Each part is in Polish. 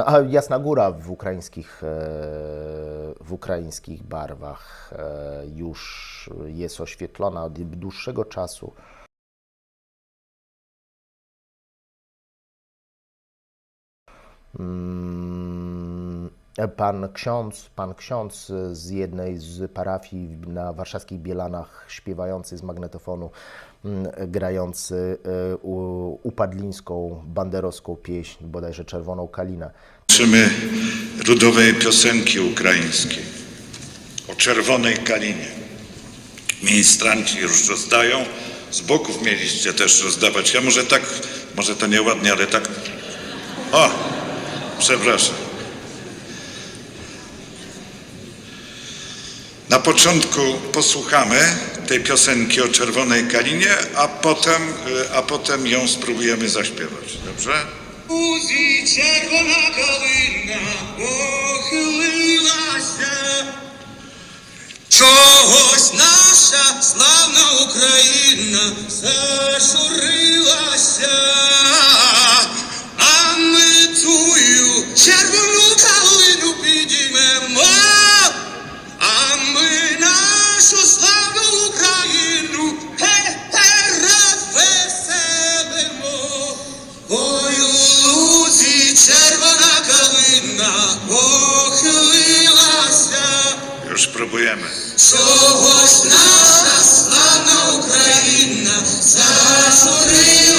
No, a Jasna Góra w ukraińskich, e, w ukraińskich barwach e, już jest oświetlona od dłuższego czasu. Mm, Pan ksiądz, pan ksiądz z jednej z parafii na warszawskich Bielanach, śpiewający z magnetofonu, mm, grający u- upadlińską, banderowską pieśń, bodajże Czerwoną Kalinę. Słyszymy ludowej piosenki ukraińskiej o czerwonej kalinie. Ministranci już rozdają, z boków mieliście też rozdawać. Ja może tak, może to nieładnie, ale tak. O, przepraszam. Na początku posłuchamy tej piosenki o czerwonej kalinie, a potem, e, a potem ją spróbujemy zaśpiewać. Dobrze? Uzi czerwona kalina pochyliła się nasza sławna Ukraina червона калина похилилася. Już próbujemy. Чогось наша славна Україна зажурилася.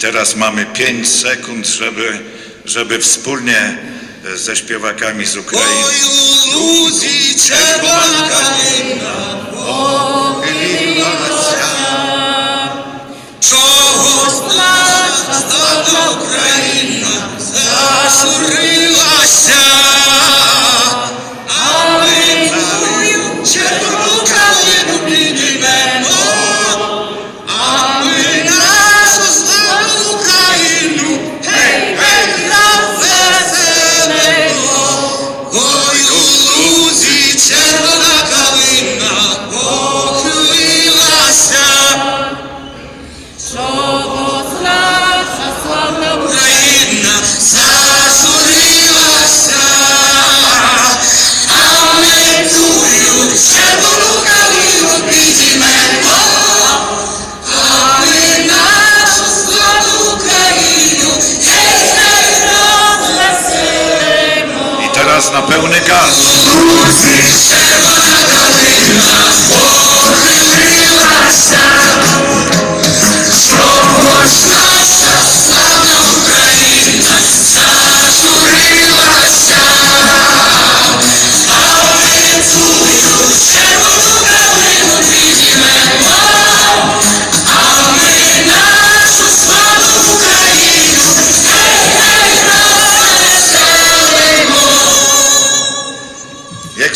teraz mamy 5 sekund, żeby, żeby wspólnie e, ze śpiewakami z Ukrainy. Ludzi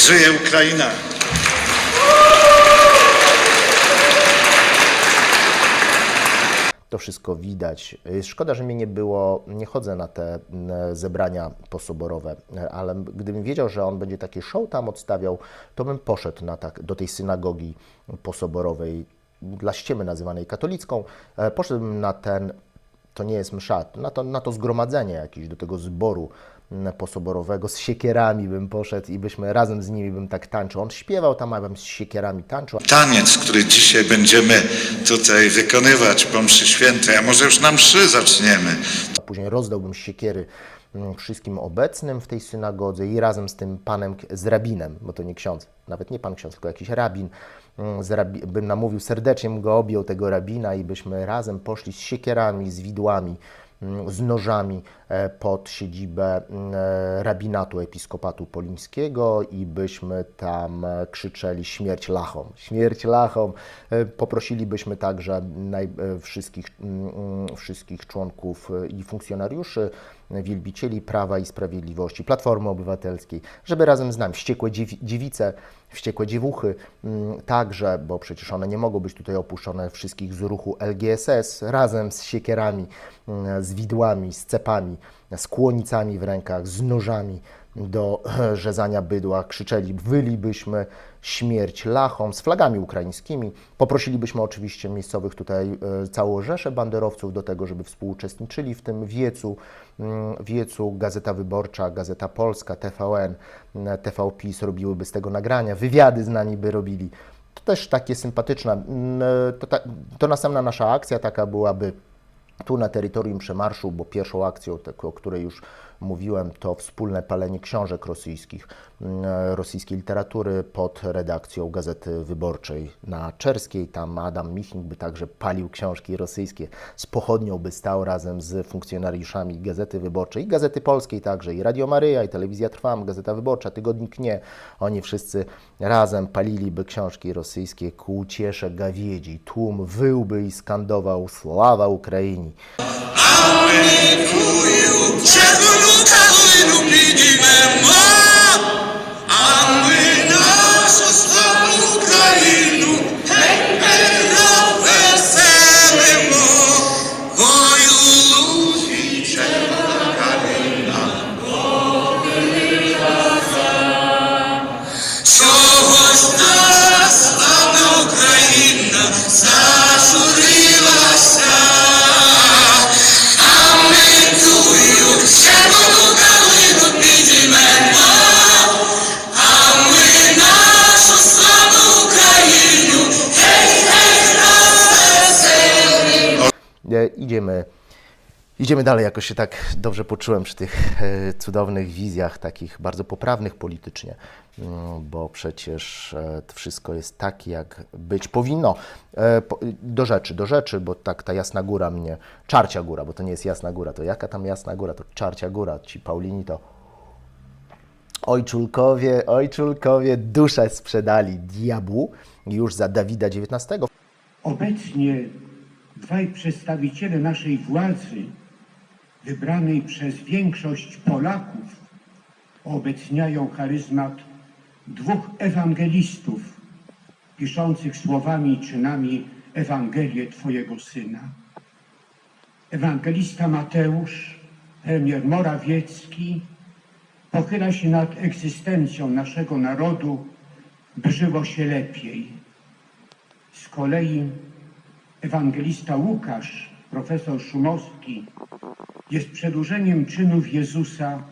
żyje Ukraina? To wszystko widać. Szkoda, że mnie nie było, nie chodzę na te mm, zebrania posoborowe, ale gdybym wiedział, że on będzie takie show tam odstawiał, to bym poszedł na tak, do tej synagogi posoborowej, dla ściemy nazywanej katolicką. E, Poszedłbym na ten, to nie jest msza, na to, na to zgromadzenie jakieś, do tego zboru posoborowego, z siekierami bym poszedł i byśmy razem z nimi bym tak tańczył. On śpiewał tam, a bym z siekierami tańczył. Taniec, który dzisiaj będziemy tutaj wykonywać po mszy świętej, a może już na mszy zaczniemy. a później rozdałbym siekiery mm, wszystkim obecnym w tej synagodze i razem z tym panem, z rabinem, bo to nie ksiądz, nawet nie pan ksiądz, tylko jakiś rabin, mm, rabi, bym namówił serdecznie, bym go objął tego rabina i byśmy razem poszli z siekierami, z widłami z nożami e, pod siedzibę mm, e, rabinatu episkopatu polińskiego i byśmy tam e, krzyczeli śmierć lachom, śmierć lachom. Poprosilibyśmy także wszystkich, mm, mm, wszystkich członków i funkcjonariuszy, wielbicieli Prawa i Sprawiedliwości, Platformy Obywatelskiej, żeby razem z nami, wściekłe dziewi- dziewice, wściekłe dziewuchy, mm, także, bo przecież one nie mogą być tutaj opuszczone wszystkich z ruchu LGSS, razem z siekierami, mm, z widłami, z cepami, z kłonicami w rękach, z nożami do rzezania bydła, krzyczeli, wylibyśmy śmierć lachom z flagami ukraińskimi. Poprosilibyśmy oczywiście miejscowych tutaj e, całą rzeszę banderowców do tego, żeby współuczestniczyli w tym wiecu, mm, wiecu Gazeta Wyborcza, Gazeta Polska, TVN, m, TV PiS robiłyby z tego nagrania, wywiady z nami by robili. To też takie sympatyczne. Mm, e, To, ta, to następna nasza akcja taka byłaby tu na terytorium przemarszu, bo pierwszą akcją, tak, o której już mówiłem, to wspólne palenie książek rosyjskich, mm, rosyjskiej literatury pod redakcją Gazety Wyborczej na Czerskiej. Tam Adam Michnik by także palił książki rosyjskie. Z pochodnią by stał razem z funkcjonariuszami Gazety Wyborczej i Gazety Polskiej także, i Radio Maryja, i Telewizja Trwam, Gazeta Wyborcza, Tygodnik Nie. Oni wszyscy razem paliliby książki rosyjskie ku uciesze gawiedzi. Tłum wyłby i skandował Sława Ukraini. Червону калину підіймемо, а idziemy dalej. Jakoś się tak dobrze poczułem przy tych e, cudownych wizjach, takich bardzo poprawnych politycznie, mm, bo przecież e, wszystko jest tak, jak być powinno. E, Do rzeczy, do rzeczy, bo tak ta Jasna Góra mnie, Czarcia Góra, bo to nie jest Jasna Góra, to jaka tam Jasna Góra, to Czarcia Góra, ci Paulini to Ojczulkowie, ojczulkowie duszę sprzedali diabłu już za Dawida XIX. Obecnie dwaj przedstawiciele naszej władzy, wybranej przez większość Polaków, obecniają charyzmat dwóch ewangelistów, piszących słowami i czynami Ewangelię Twojego Syna. Ewangelista Mateusz, premier Morawiecki, pochyla się nad egzystencją naszego narodu, by żyło się lepiej. Z kolei ewangelista Łukasz, profesor Szumowski, jest przedłużeniem czynów Jezusa,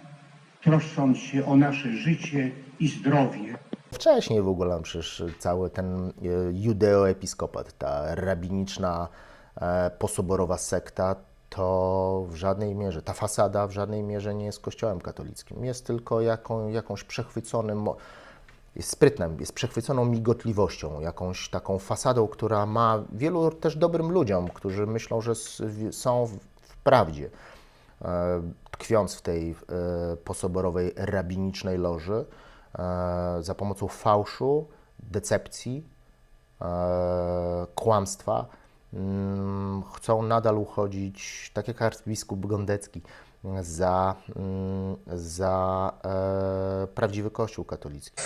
troszcząc się o nasze życie i zdrowie. Wcześniej w ogóle przecież cały ten e, judeoepiskopat, ta rabiniczna, e, posoborowa sekta, to w żadnej mierze, ta fasada w żadnej mierze nie jest kościołem katolickim. Jest tylko jaką, jakąś przechwyconym, jest sprytnem, jest przechwyconą migotliwością, jakąś taką fasadą, która ma wielu też dobrym ludziom, którzy myślą, że są w, prawdzie e, tkwiąc w tej e, posoborowej rabinicznej loży, e, za pomocą fałszu, decepcji, kłamstwa, mm, chcą nadal uchodzić, tak jak arcybiskup Gondecki, za, mm, za e, prawdziwy Kościół katolicki.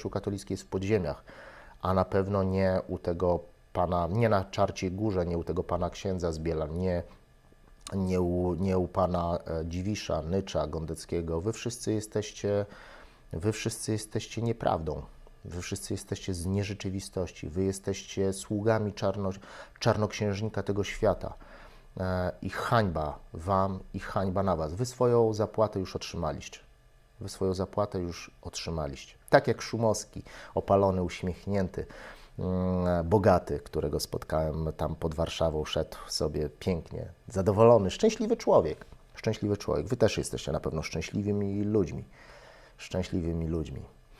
Kościół katolicki jest w podziemiach, a na pewno nie u tego pana, nie na Czarciej Górze, nie u tego pana księdza z Bielan, nie, nie, u, nie u pana e, Dziwisza, Nycza, Gondeckiego. Wy wszyscy jesteście, wy wszyscy jesteście nieprawdą. Wy wszyscy jesteście z nierzeczywistości. Wy jesteście sługami czarno, czarnoksiężnika tego świata. E, I hańba wam, i hańba na was. Wy swoją zapłatę już otrzymaliście. Wy swoją zapłatę już otrzymaliście. Tak jak Szumowski, opalony, uśmiechnięty, mm, bogaty, którego spotkałem tam pod Warszawą, szedł sobie pięknie, zadowolony, szczęśliwy człowiek. Szczęśliwy człowiek. Wy też jesteście na pewno szczęśliwymi ludźmi. Szczęśliwymi ludźmi.